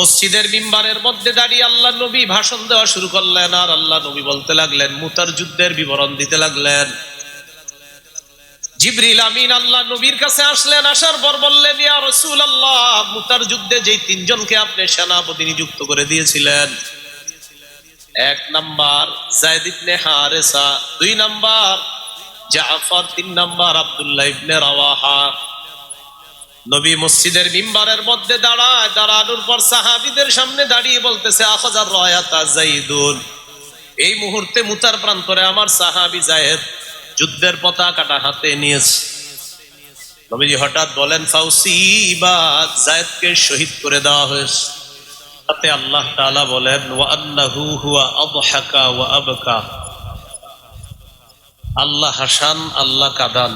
মসজিদের মিম্বারের মধ্যে দাঁড়িয়ে আল্লাহ নবী ভাষণ দেওয়া শুরু করলেন আর আল্লাহ নবী বলতে লাগলেন, মুতার যুদ্ধের বিবরণ দিতে লাগলেন। জিবরিল আমিন আল্লাহ নবীর কাছে আসলেন, আসার পর বললেন রসুল আল্লাহ মুতার যুদ্ধে যেই তিনজনকে আপনি সেনাপতি নিযুক্ত করে দিয়েছিলেন, এক নাম্বার জায়দ ইবনে হারেসা, দুই নাম্বার জাফর, তিন নাম্বার আব্দুল্লাহ ইবনে রাওয়াহা নবী মসজিদের মিম্বারের মধ্যে দাঁড়ায়, দাঁড়ানোর পর সাহাবিদের সামনে দাঁড়িয়ে বলতেছে, আখাজার রয়াতা জাইদুন এই মুহূর্তে মুতার প্রান্তরে আমার সাহাবি জায়েদ যুদ্ধের পতাকাটা হাতে নিয়েছে। নবীজি হঠাৎ বলেন ফাউসি বা জায়েদকে শহীদ করে দেওয়া হয়েছে। তাতে আল্লাহ তাআলা বলেন, ওয়া আন্নাহু হুয়া আদহাকা ওয়া আবকা। আল্লাহ হাসান, আল্লাহ কাদান।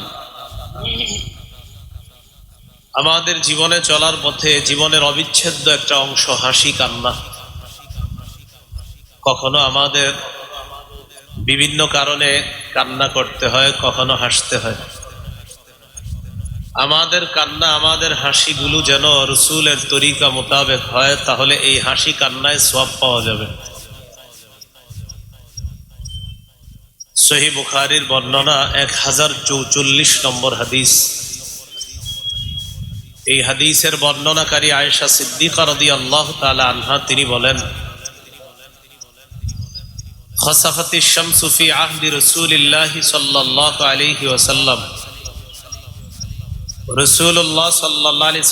আমাদের জীবনে চলার পথে জীবনের অবিচ্ছেদ্য একটা অংশ হাসি কান্না। কখনো আমাদের বিভিন্ন কারণে কান্না করতে হয়, কখনো হাসতে হয়। আমাদের কান্না, আমাদের হাসিগুলো যেন রসুলের তরিকা মোতাবেক হয়, তাহলে এই হাসি কান্নায় সব পাওয়া যাবে। সহি বুখারির বর্ণনা এক হাজার চৌচল্লিশ নম্বর হাদিস। এই হাদিসের বর্ণনাকারী আয়েশা সিদ্দিকা রদি আল্লাহ তালা আনহা তিনি বলেন, খসাফতি শামসুফি আহদি রসুলিল্লাহি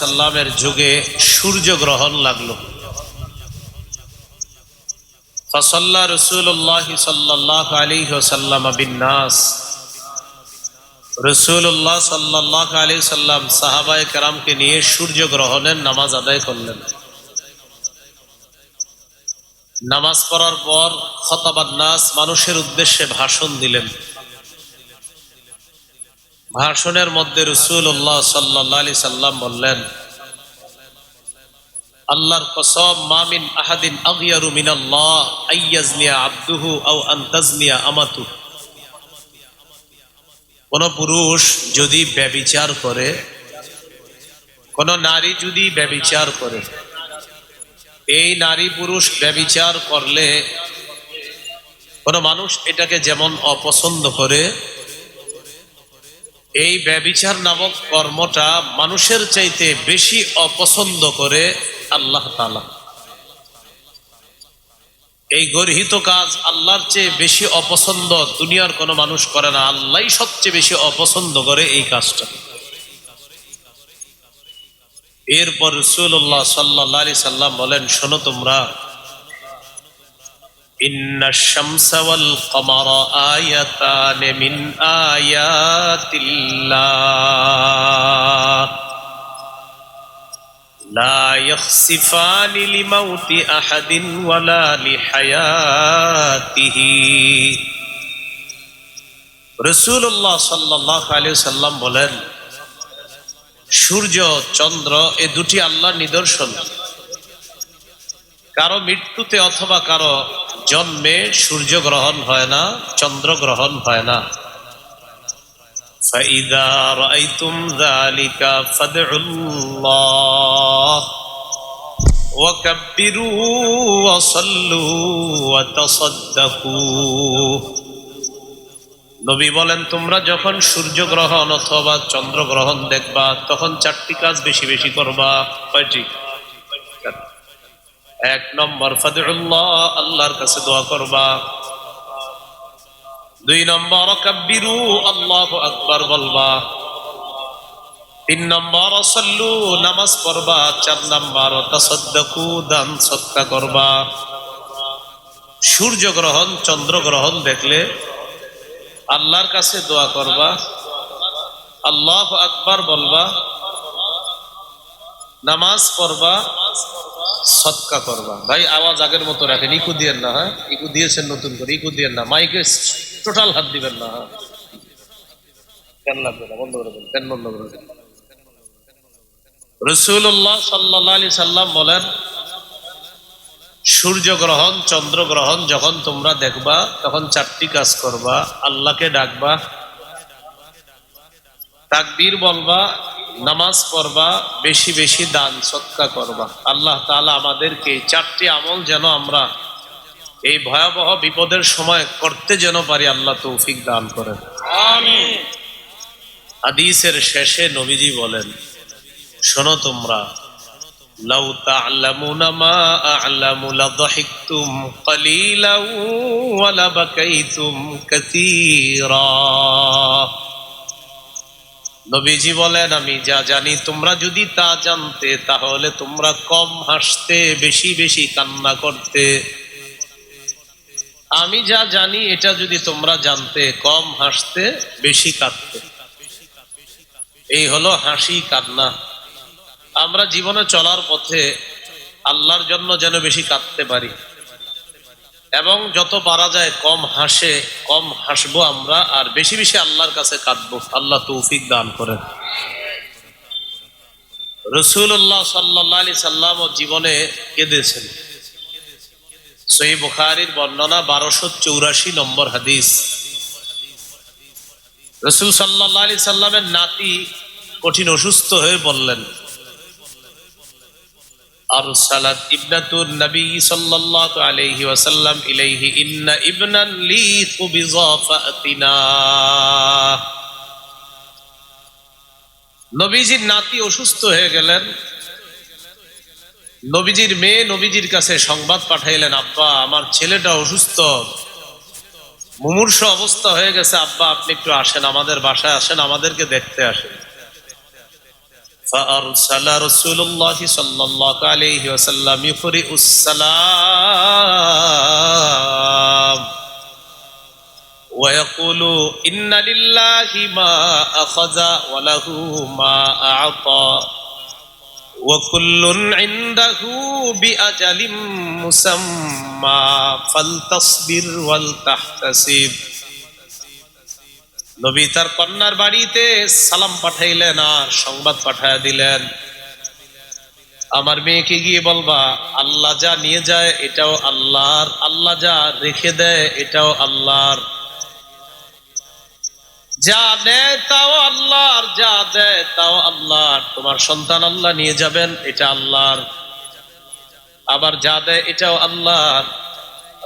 সাল্লামের যুগে সূর্য গ্রহণ লাগল। ফসল্লা রসুল্লাহ সাল্লাহ আলী সাল্লাম বিন্যাস রসুল্লাহ সাল্লাহ আলী সাল্লাম সাহাবায় কারামকে নিয়ে সূর্য গ্রহণের নামাজ আদায় করলেন। নামাজ পড়ার পর খতাবান্নাস মানুষের উদ্দেশ্যে ভাষণ দিলেন। ভাষণের মধ্যে রসুল্লাহ সাল্লাহ আলি সাল্লাম বললেন, আল্লাহর কসম মামিন আহাদিন আগিয়ারু মিনাল্লাহ, আইয়াজনিয়া আব্দুহু আও আন্তাজনিয়া আমাতু কোন পুরুষ যদি ব্যবিচার করে, কোন নারী যদি ব্যবিচার করে, এই নারী পুরুষ ব্যবিচার করলে কোন মানুষ এটাকে যেমন অপছন্দ করে, এই ব্যবিচার নামক কর্মটা মানুষের চাইতে বেশি অপছন্দ করে আল্লাহ তালা এই গর্হিত কাজ আল্লাহর চেয়ে বেশি অপছন্দ দুনিয়ার কোনো মানুষ করে না। আল্লাহ সবচেয়ে বেশি অপছন্দ করে এই কাজটা। এরপর রসুল্লাহ সাল্লাহ সাল্লাম বলেন, শোনো তোমরা আয়াতানে মিন আয়াতিল্লাহ। لا يخسفان لموت أحد ولا لحياته রসুল্লাহ সাল্লাহ আলী সাল্লাম বলেন সূর্য চন্দ্র এ দুটি আল্লাহর নিদর্শন কারো মৃত্যুতে অথবা কারো জন্মে সূর্য গ্রহণ হয় না চন্দ্র গ্রহণ হয় না فإذا رأيتم ذلك فادعوا الله وكبروا وصلوا وتصدقوا নবী বলেন তোমরা যখন সূর্য গ্রহণ অথবা চন্দ্র গ্রহণ দেখবা তখন চারটি কাজ বেশি বেশি করবা কয়টি এক নম্বর ফাদুল্লাহ আল্লাহর কাছে দোয়া করবা দুই নম্বর, কাব্বিরু, আল্লাহ আকবার বলবা। তিন নম্বর, সল্লু, নামাজ পড়বা। চার নম্বর, তাসাদ্দাকু, দান, সৎকা করবা। সূর্য গ্রহণ, চন্দ্র গ্রহণ দেখলে আল্লাহর কাছে দোয়া করবা। আল্লাহ আকবার বলবা। নামাজ পড়বা। সৎকা করবা। ভাই, আওয়াজ আগের মতো রাখেন। ইকু দিয়েন না হ্যাঁ? ইকু দিয়েছেন নতুন করে, ইকু দিয়েন না। মাইকে টোটাল হাত দিবেন না হ্যাঁ? কেন লাগবে না? বন্ধ করে দেন, কেন বন্ধ করে দেন? রসুল্লাহ সাল্লাহ আলি সাল্লাম বলেন, সূর্য গ্রহণ, চন্দ্র গ্রহণ যখন তোমরা দেখবা, তখন চারটি কাজ করবা। আল্লাহকে ডাকবা, তাকবীর বলবা নামাজ পড়বা বেশি বেশি দান সৎকা করবা। আল্লাহ তাআলা আমাদেরকে চারটি আমল যেন আমরা এই ভয়াবহ বিপদের সময় করতে যেন পারি আল্লাহ তৌফিক দান করেন। হাদিসের শেষে নবীজি বলেন শোনো তোমরা লাউ তা'লামুনা মা আ'লামু লাযহিকতুম ক্বালীলাও ওয়া লাবাকাইতুম কাসীরা। নবীজি বলেন, আমি যা জানি, তোমরা যদি তা জানতে, তাহলে তোমরা কম হাসতে, বেশি বেশি কান্না করতে। আমি যা জানি, এটা যদি তোমরা জানতে, কম হাসতে, বেশি কাঁদতে। এই হলো হাসি, কান্না। আমরা জীবনে চলার পথে আল্লাহর জন্য যেন বেশি কাঁদতে পারি। এবং যত পারা যায় কম হাসে, কম হাসবো আমরা, আর বেশি বেশি আল্লাহর কাছে কাঁদবো। আল্লাহ তৌফিক দান করেন। রসুল্লাহ সাল্লাহ আলি সাল্লাম জীবনে কেঁদেছেন। সই বুখারির বর্ণনা বারোশো চৌরাশি নম্বর হাদিস। রসুল সাল্লাহ আলি সাল্লামের নাতি কঠিন অসুস্থ হয়ে বললেন أرسلت ابنة النبي صلى الله عليه وسلم إليه إن ابنا لي قبض فأتنا নবীজির নাতি অসুস্থ হয়ে গেলেন নবীজির মেয়ে নবীজির কাছে সংবাদ পাঠাইলেন আব্বা আমার ছেলেটা অসুস্থ মুমূর্ষ অবস্থা হয়ে গেছে আব্বা আপনি একটু আসেন আমাদের বাসায় আসেন আমাদেরকে দেখতে আসেন فأرسل رسول الله صلى الله عليه وسلم يقرئ السلام ويقول إن لله ما أخذ وله ما أعطى وكل عنده بأجل مسمى فلتصبر ولتحتسب নবী তার কন্যার বাড়িতে সালাম পাঠাইলেন আর সংবাদ পাঠায় দিলেন। আমার মেয়েকে গিয়ে বলবা, আল্লাহ যা নিয়ে যায় এটাও আল্লাহর, আল্লাহ যা রেখে দেয় এটাও আল্লাহর। যা নেয় তাও আল্লাহর, যা দেয় তাও আল্লাহর। তোমার সন্তান আল্লাহ নিয়ে যাবেন, এটা আল্লাহর। আবার যা দেয় এটাও আল্লাহর।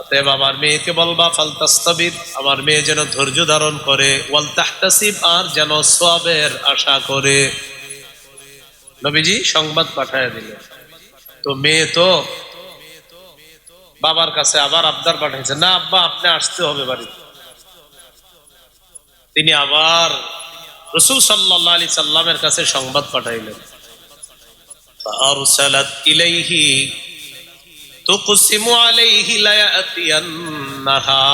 অতএব আমার মেয়েকে বলবা ফালতাস্তাবিদ আমার মেয়ে যেন ধৈর্য ধারণ করে ওয়াল তাহতাসিব আর যেন সবের আশা করে। নবীজি সংবাদ পাঠায় দিল। তো মেয়ে তো বাবার কাছে আবার আবদার পাঠাইছে, না আব্বা, আপনি আসতে হবে বাড়িতে। তিনি আবার রসুল সাল্লা আলি সাল্লামের কাছে সংবাদ পাঠাইলেন। تقسم عليه ليأتينها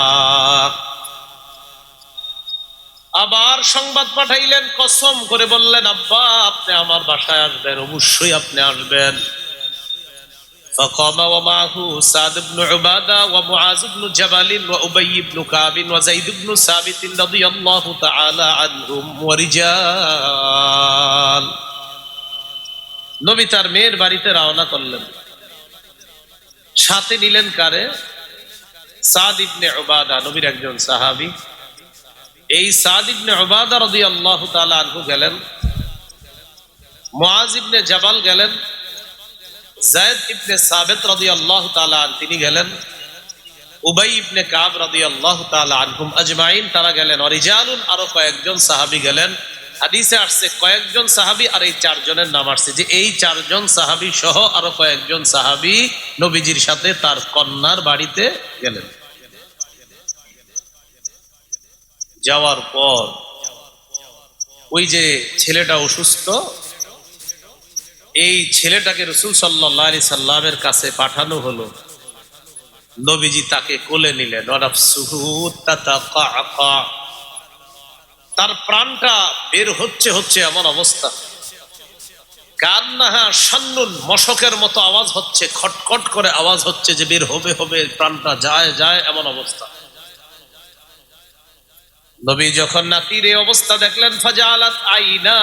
আবার সংবাদ পাঠাইলেন কসম করে বললেন আব্বা আপনি আমার বাসায় আসবেন অবশ্যই আপনি আসবেন فقام ومعه سعد بن عبادة ومعاذ بن جبل وأبي بن كعب وزيد بن ثابت رضي الله تعالى عنهم ورجال নবী তার মেয়ের বাড়িতে রওনা করলেন সাথে নিলেন কারে? সাদ ইবনে ওবাদা নবীর একজন সাহাবি। এই সাদ ইবনে ওবাদা রদি আল্লাহ আনহু গেলেন। মুআজ ইবনে জাবাল গেলেন। জায়দ ইবনে সাবেত রদি আল্লাহ তিনি গেলেন। উবাই ইবনে কাব রদি আল্লাহ আনহুম আজমাইন, তারা গেলেন। অরিজালুন আরও কয়েকজন সাহাবি গেলেন। হাদিসে আসছে, কয়েকজন সাহাবি আর এই চারজনের নাম আসছে। যে এই চারজন সাহাবি সহ আরও কয়েকজন সাহাবি নবীজির সাথে তার কন্যার বাড়িতে গেলেন। যাওয়ার পর ওই যে ছেলেটা অসুস্থ, এই ছেলেটাকে রসুল সাল্লাহ সাল্লামের কাছে পাঠানো হলো। নবীজি তাকে কোলে নিলেন। তার প্রাণটা বের হচ্ছে হচ্ছে এমন অবস্থা। কান্নাহা সান্নুন মশকের মতো আওয়াজ হচ্ছে, খটখট করে আওয়াজ হচ্ছে যে বের হবে হবে, প্রাণটা যায় যায় এমন অবস্থা। নবী যখন নাতির এই অবস্থা দেখলেন, ফাজালাত আইনা।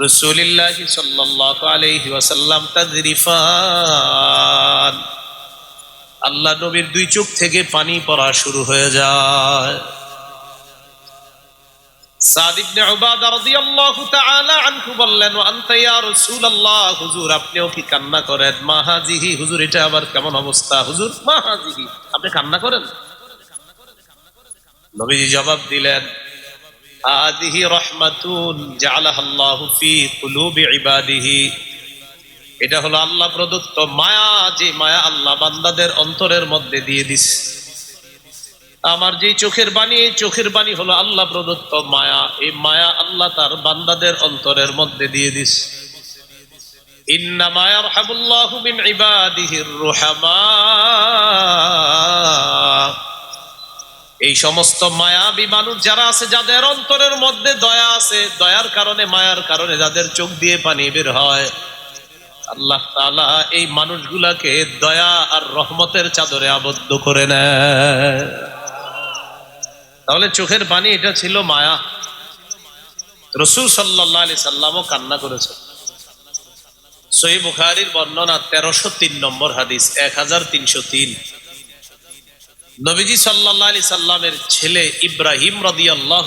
রসুলিল্লাহ সাল্লাল্লাহু আলাইহি ওয়াসাল্লাম তাজরিফান। আল্লাহ নবীর দুই চোখ থেকে পানি পড়া শুরু হয়ে যায়। আপনিও কি কান্না করেন? মাহাজিহি হুজুর, এটা আবার কেমন অবস্থা? হুজুর মাহাজিহি আপনি কান্না করেন? নবীজি জবাব দিলেন আদিহি রহমাতুন জাআলাহাল্লাহু ফি কুলুবি ইবাদিহি। এটা হলো আল্লাহ প্রদত্ত মায়া, যে মায়া আল্লাহ বান্দাদের অন্তরের মধ্যে দিয়ে দিস আমার যে চোখের বাণী, এই চোখের বাণী হলো আল্লাহ প্রদত্ত মায়া। এই মায়া আল্লাহ তার বান্দাদের অন্তরের মধ্যে দিয়ে দিস। এই সমস্ত মায়াবী মানুষ যারা আছে, যাদের অন্তরের মধ্যে দয়া আছে, দয়ার কারণে, মায়ার কারণে যাদের চোখ দিয়ে পানি বের হয়, আল্লাহ তাআলা এই মানুষগুলাকে দয়া আর রহমতের চাদরে আবদ্ধ করে নেয়। তাহলে চোখের পানি, এটা ছিল মায়া। রসুল সাল্লাহ আলি সাল্লামও কান্না করেছে সহি বুখারির বর্ণনা তেরোশো তিন নম্বর হাদিস, এক হাজার তিনশো তিন। নবীজি সাল্লাহ আলি সাল্লামের ছেলে ইব্রাহিম রদি আল্লাহ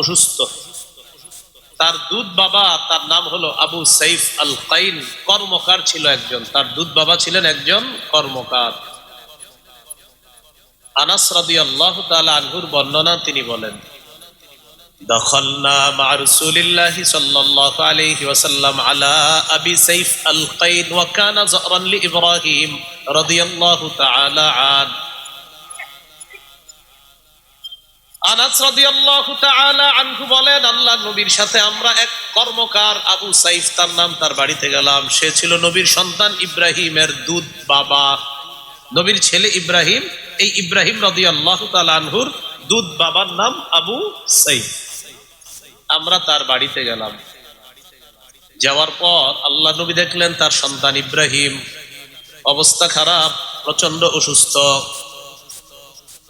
অসুস্থ। তার দুধ বাবা, তার নাম হলো আবু সাইফ আল কাইন কর্মকার ছিল একজন। তার দুধ বাবা ছিলেন একজন কর্মকার। আনাস রাদি আল্লাহ আনহুর বর্ণনা তিনি বলেন دخلنا مع رسول الله صلى الله عليه وسلم على أبي سيف القين وكان زأرا لإبراهيم رضي الله تعالى عنه আনাস রাদিয়াল্লাহু তাআলা আনহু বলেন আল্লাহ নবীর সাথে আমরা এক কর্মকার আবু সাইফ তার নাম তার বাড়িতে গেলাম সে ছিল নবীর সন্তান ইব্রাহিমের দুধ বাবা নবীর ছেলে ইব্রাহিম এই ইব্রাহিম রাদিয়াল্লাহু তাআলা আনহুর দুধ বাবার নাম আবু সাইফ আমরা তার বাড়িতে গেলাম যাওয়ার পর আল্লাহ নবী দেখলেন তার সন্তান ইব্রাহিম অবস্থা খারাপ প্রচন্ড অসুস্থ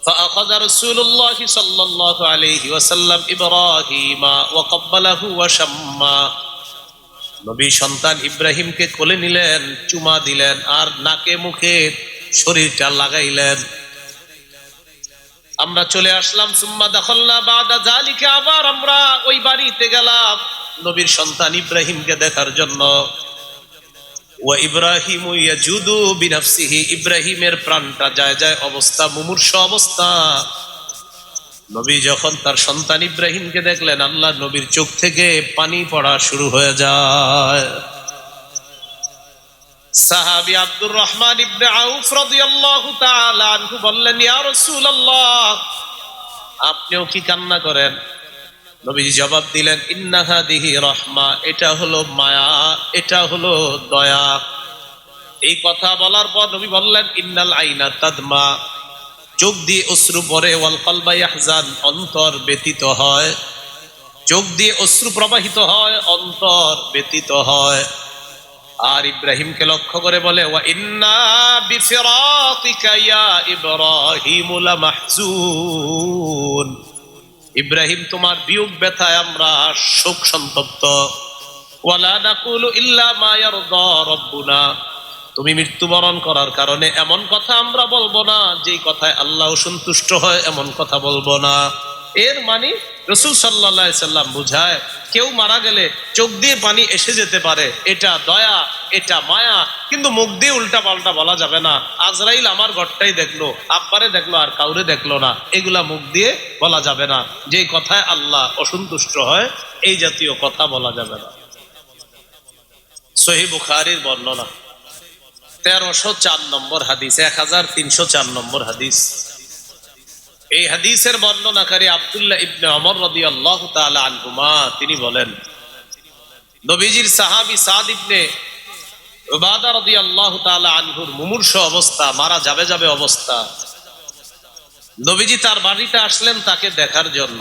فأخذ رسول الله صلى الله عليه وسلم إبراهيم وقبله وشما নবী সন্তান ইব্রাহিমকে কোলে নিলেন চুমা দিলেন আর নাকে মুখে শরীরটা লাগাইলেন আমরা চলে আসলাম, সুম্মা দখলনা বাদা জালিকে আবার আমরা ওই বাড়িতে গেলাম নবীর সন্তান ইব্রাহিমকে দেখার জন্য। ওয়া ইব্রাহিম ইব্রাহিমের প্রাণটা যায় যায় অবস্থা, মুমূর্ষ অবস্থা। নবী যখন তার সন্তান ইব্রাহিমকে দেখলেন, আল্লাহ নবীর চোখ থেকে পানি পড়া শুরু হয়ে যায়। সাহাবী আব্দুর রহমান ইবনে আউফ রাদিয়াল্লাহু তাআলা আনহু বললেন, ইয়া রাসূলুল্লাহ, আপনিও কি কান্না করেন? নবীজি জবাব দিলেন ইন্নাহা দিহি রহমা, এটা হলো মায়া, এটা হলো দয়া। এই কথা বলার পর নবী বললেন, ইন্নাল আইনা তাদমা, চোখ দিয়ে অশ্রু পরে ওয়াল কলবা অন্তর ব্যতীত হয়। চোখ দিয়ে অশ্রু প্রবাহিত হয়, অন্তর ব্যতীত হয়। আর ইব্রাহিমকে লক্ষ্য করে বলে, ওয়া ইন্না বিফিরাতিকা ইয়া ইব্রাহিম ইব্রাহিম, তোমার বিয়োগ ব্যথায় আমরা শোক সন্তপ্ত। ওয়ালা নাকুলু ইল্লা মা ইয়ারদা রাব্বুনা। তুমি মৃত্যুবরণ করার কারণে এমন কথা আমরা বলব না, যেই কথায় আল্লাহ সন্তুষ্ট হয়, এমন কথা বলব না। এর মানে রসুল সাল্লাহ সাল্লাম বুঝায়, কেউ মারা গেলে চোখ দিয়ে পানি এসে যেতে পারে, এটা দয়া, এটা মায়া, কিন্তু মুখ দিয়ে উল্টা পাল্টা বলা যাবে না। আজরাইল আমার ঘরটাই দেখল, আব্বারে দেখল আর কাউরে দেখল না, এগুলা মুখ দিয়ে বলা যাবে না। যে কথায় আল্লাহ অসন্তুষ্ট হয়, এই জাতীয় কথা বলা যাবে না। সহি বুখারির বর্ণনা। তেরোশো চার নম্বর হাদিস, এক হাজার তিনশো চার নম্বর হাদিস। এই হাদিসের বর্ণনাকারী আব্দুল্লাহ ইবনে অমর রদি আল্লাহ আনহুমা, তিনি বলেন, নবীজির সাহাবি সাদ ইবনে রদি আল্লাহ আনহুর মুমূর্ষ অবস্থা, মারা যাবে যাবে অবস্থা। নবীজি তার বাড়িতে আসলেন তাকে দেখার জন্য।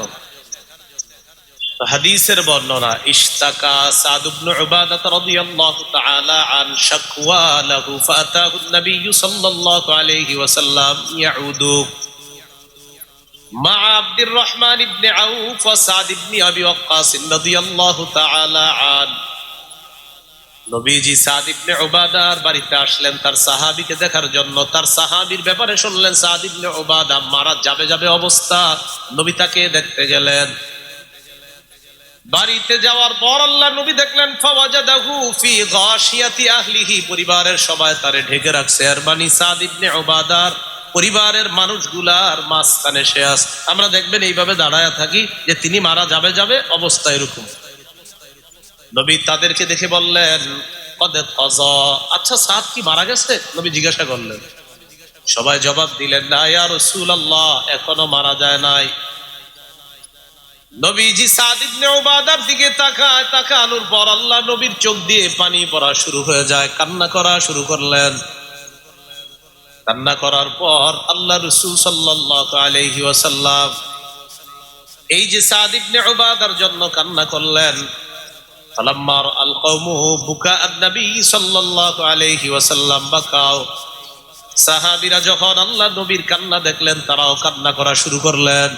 হাদিসের বর্ণনা, ইশতাকা সাদ ইবনে তাআলা আন শাকওয়া লাহু ফাতাহু নবী সাল্লাল্লাহু আলাইহি ওয়াসাল্লাম ইয়াউদু। মা আব্দুর রহমান ইবনে আউফ সাদ ইবনে আবি ওয়াক্কাস রাদিয়াল্লাহু তাআলা আন। নবীজি সাদ ইবনে উবাদার বাড়িতে আসলেন, তার সাহাবীকে দেখার জন্য। তার সাহাবীর ব্যাপারে শুনলেন, সাদ ইবনে উবাদা মারা যাবে যাবে অবস্থা। নবী তাকে দেখতে গেলেন। বাড়িতে যাওয়ার পর আল্লাহ নবী দেখলেন, ফাওয়াজাদাহু ফি গাশিয়াতি আহলিহি। পরিবারের সবাই তারে ঢেকে রাখছে। আর বানি সাদ ইবনে উবাদার পরিবারের মানুষগুলার মাঝখানে সে আস আমরা দেখবেন এইভাবে দাঁড়ায় থাকি যে তিনি মারা যাবে যাবে অবস্থা এরকম। নবী তাদেরকে দেখে বললেন আচ্ছা সাদ কি মারা গেছে? নবী জিজ্ঞাসা করলেন। সবাই জবাব দিলেন, না, ইয়া রাসূলুল্লাহ, এখনও মারা যায় নাই। নবীজি সাদ ইবনে উবাদার দিকে তাকায়, তাকানোর পর আল্লাহ নবীর চোখ দিয়ে পানি পড়া শুরু হয়ে যায়, কান্না করা শুরু করলেন। কান্না করার পর আল্লাহ রসুল আলাইহি ওয়াসাল্লাম এই যে সাদ ইবনে উবাদার জন্য কান্না করলেন ফালাম্মার আল কওমু বুকা আন-নবী সাল্লাল্লাহু আলাইহি ওয়াসাল্লাম, বাকাও। সাহাবীরা যখন আল্লাহ নবীর কান্না দেখলেন, তারাও কান্না করা শুরু করলেন।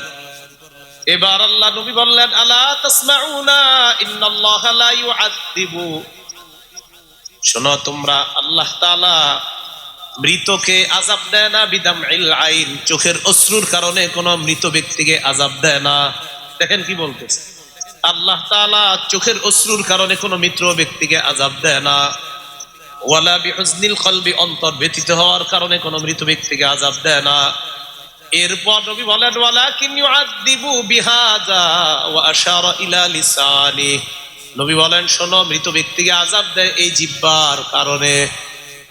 এবার আল্লাহ নবী বললেন, আলা তাসমাউনা, ইন্নাল্লাহা লা ইউআযিবু শোনো, তোমরা আল্লাহ তাআলা মৃতকে আযাব দেয় না বিদাম আইন, চোখের অশ্রুর কারণে কোন মৃত ব্যক্তিকে আযাব দেয় না। দেখেন কি বলতেছে। আল্লাহ তালা চোখের অশ্রুর কারণে কোনো মৃত ব্যক্তিকে আযাব দেয় না। ওয়ালা অন্তর হওয়ার কারণে কোনো মৃত ব্যক্তিকে দেয় না। এরপর নবী ইলা লিসানি। নবী বলেন, শোনো, মৃত ব্যক্তিকে দেয় এই জিহ্বার কারণে।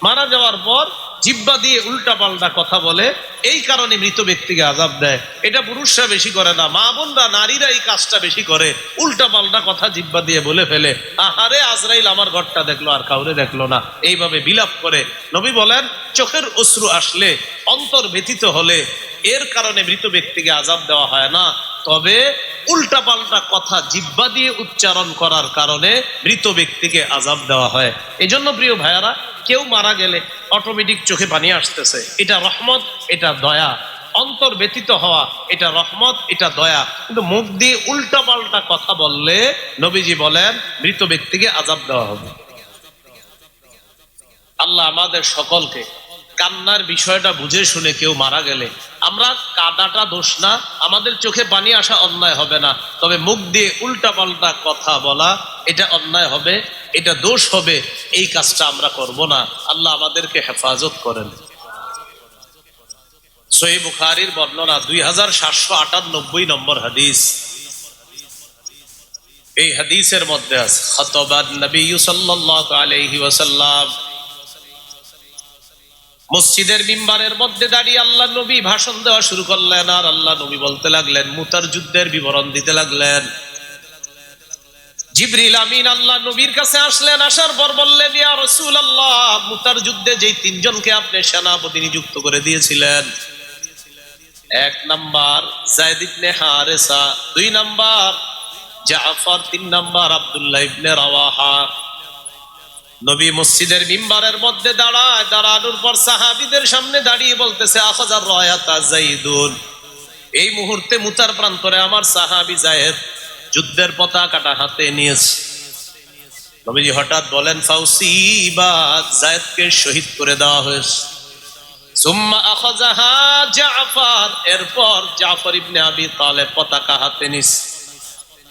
মারা যাওয়ার পর জিব্বা দিয়ে উল্টা পাল্টা কথা বলে, এই কারণে মৃত ব্যক্তিকে আজাব দেয়। এটা পুরুষরা বেশি করে না, মা বোনরা, নারীরা এই কাজটা বেশি করে। উল্টা পাল্টা কথা জিব্বা দিয়ে বলে ফেলে। আহারে আজরাইল, আমার ঘরটা দেখল, আর কাউরে দেখল না। এইভাবে বিলাপ করে। নবী বলেন, চোখের অশ্রু আসলে অন্তর ব্যথিত হলে এর কারণে মৃত ব্যক্তিকে আজাব দেওয়া হয় না। তবে উল্টা পাল্টা কথা জিব্বা দিয়ে উচ্চারণ করার কারণে মৃত ব্যক্তিকে আজাব দেওয়া হয়। এই জন্য প্রিয় ভাইয়ারা, কেউ মারা গেলে অটোমেটিক চোখে পানি আসতেছে। এটা রহমত, এটা দয়া। অন্তর ব্যতীত হওয়া, এটা রহমত, এটা দয়া। কিন্তু মুখ দিয়ে উল্টা পাল্টা কথা বললে নবীজি বলেন, মৃত ব্যক্তিকে আজাব দেওয়া হবে। আল্লাহ আমাদের সকলকে কান্নার বিষয়টা বুঝে শুনে কেউ মারা গেলে আমরা কাদাটা দোষ না, আমাদের চোখে পানি আসা অন্যায় হবে না। তবে মুখ দিয়ে উল্টা পাল্টা কথা বলা, এটা অন্যায় হবে, এটা দোষ হবে, এই কাজটা আমরা করব না। আল্লাহ আমাদেরকে হেফাজত করেন। সহি বুখারির বর্ণনা দুই হাজার সাতশো আটানব্বই নম্বর হাদিস। এই হাদিসের মধ্যে আছে খতবাদ নবী সাল্লাল্লাহু আলাইহি ওয়াসাল্লাম মসজিদের মিম্বারের মধ্যে দাঁড়িয়ে আল্লাহ নবী ভাষণ দেওয়া শুরু করলেন, আর আল্লাহ নবী বলতে লাগলেন, মুতার যুদ্ধের বিবরণ দিতে লাগলেন। জিবরিল আমিন আল্লাহ নবীর কাছে আসলেন, আসার পর বললেন, ইয়া রসুল আল্লাহ মুতার যুদ্ধে যেই তিনজনকে আপনি সেনাপতি নিযুক্ত করে দিয়েছিলেন, এক নাম্বার জায়দ ইবনে হারেসা, দুই নাম্বার জাফর, তিন নাম্বার আব্দুল্লাহ ইবনে রাওয়াহা নবী মসজিদের মিম্বারের মধ্যে দাঁড়ায়, দাঁড়ানোর পর সাহাবিদের সামনে দাঁড়িয়ে বলতেছে, আখাজার রয়াতা জাইদুন। এই মুহূর্তে মুতার প্রান্তরে আমার সাহাবি জায়েদ যুদ্ধের পতাকাটা হাতে নিয়েছে। নবীজি হঠাৎ বলেন ফাউসি বা জায়েদকে শহীদ করে দেওয়া হয়েছে। সুম্মা আখাজাহা জাফর। এরপর জাফর ইবনে আবি তালেব পতাকা হাতে নিস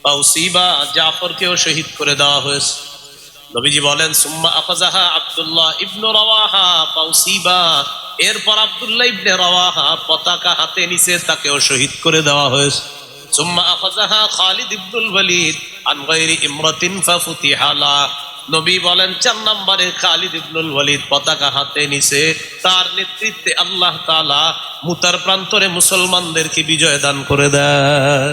ফাউসিবা জাফরকেও শহীদ করে দেওয়া হয়েছে। নবীজি বলেন, সুম্মা আফাজাহা আব্দুল্লাহ ইবনু রাওয়াহা পাউসিবা এরপর আব্দুল্লাহ ইবনে রাওয়াহা পতাকা হাতে নিচে তাকেও শহীদ করে দেওয়া হয়েছে। সুম্মা আফাজাহা খালিদ ইবনুল ওয়ালিদ আন গায়রি ইমরাতিন ফাফুতিহালা নবী বলেন, চার নম্বরে খালিদ ইবনুল ওয়ালিদ পতাকা হাতে নিছে তার নেতৃত্বে আল্লাহ তাআলা মুতার প্রান্তরে মুসলমানদেরকে বিজয় দান করে দেয়।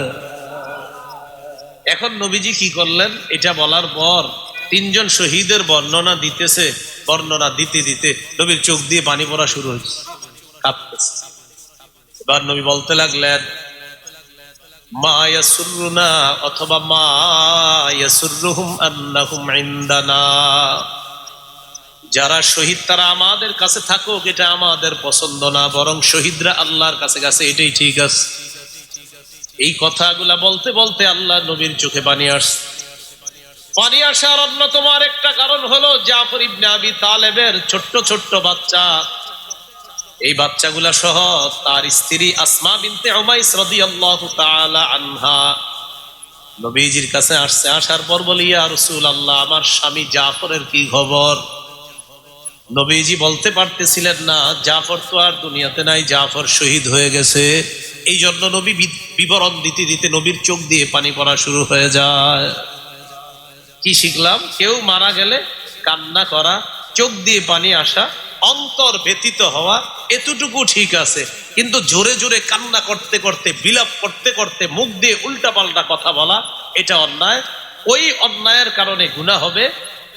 এখন নবীজি কি করলেন? এটা বলার পর তিনজন শহীদের বর্ণনা দিতেছে, বর্ণনা দিতে দিতে নবীর চোখ দিয়ে পানি পড়া শুরু হয়েছে। কাঁপতেছে। এবার নবী বলতে লাগলেন, মা ইয়াসুরুনা অথবা মা ইয়াসুরুহুম আন্নাহুম ইনদানা। যারা শহীদ, তারা আমাদের কাছে থাকুক, এটা আমাদের পছন্দ না, বরং শহীদরা আল্লাহর কাছে কাছে এটাই ঠিক আছে। এই কথাগুলা বলতে বলতে আল্লাহ নবীর চোখে বানিয়ে আসছে। পানি আসার অন্যতম আরেকটা কারণ হলো জাফর ইবনে আবি তালেবের ছোট্ট ছোট্ট বাচ্চা। এই বাচ্চাগুলা সহ তার স্ত্রী আসমা বিনতে উমাইস রাদিয়াল্লাহু তাআলা আনহা। নবীজির কাছে আসছে, আসার পর বলি, ইয়া রসুল আল্লাহ আমার স্বামী জাফরের কি খবর? নবীজি বলতে পারতেছিলেন না, জাফর তো আর দুনিয়াতে নাই, জাফর শহীদ হয়ে গেছে। এই জন্য নবী বিবরণ দিতে দিতে নবীর চোখ দিয়ে পানি পড়া শুরু হয়ে যায়। কি শিখলাম? কেউ মারা গেলে কান্না করা, চোখ দিয়ে পানি আসা, অন্তর ব্যতীত হওয়া, এতটুকু ঠিক আছে। কিন্তু জোরে জোরে কান্না করতে করতে, বিলাপ করতে করতে মুখ দিয়ে উল্টা পাল্টা কথা বলা, এটা অন্যায়। ওই অন্যায়ের কারণে গুণা হবে,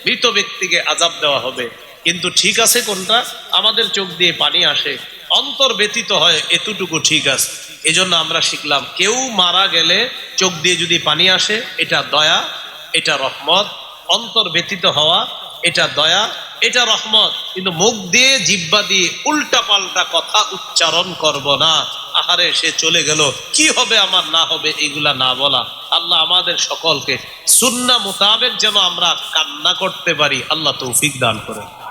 মৃত ব্যক্তিকে আজাব দেওয়া হবে। কিন্তু ঠিক আছে কোনটা? আমাদের চোখ দিয়ে পানি আসে, অন্তর ব্যতীত হয়, এতটুকু ঠিক আছে। এজন্য আমরা শিখলাম, কেউ মারা গেলে চোখ দিয়ে যদি পানি আসে, এটা দয়া। এটা রহমত, অন্তর ব্যতীত হওয়া, এটা দয়া, এটা রহমত। কিন্তু মুখ দিয়ে জিব্বা দিয়ে উল্টা পাল্টা কথা উচ্চারণ করব না। আহারে, সে চলে গেল। কি হবে আমার, না হবে এগুলা না বলা। আল্লাহ আমাদের সকলকে সুন্না মোতাবেক যেন আমরা কান্না করতে পারি, আল্লাহ তৌফিক দান করে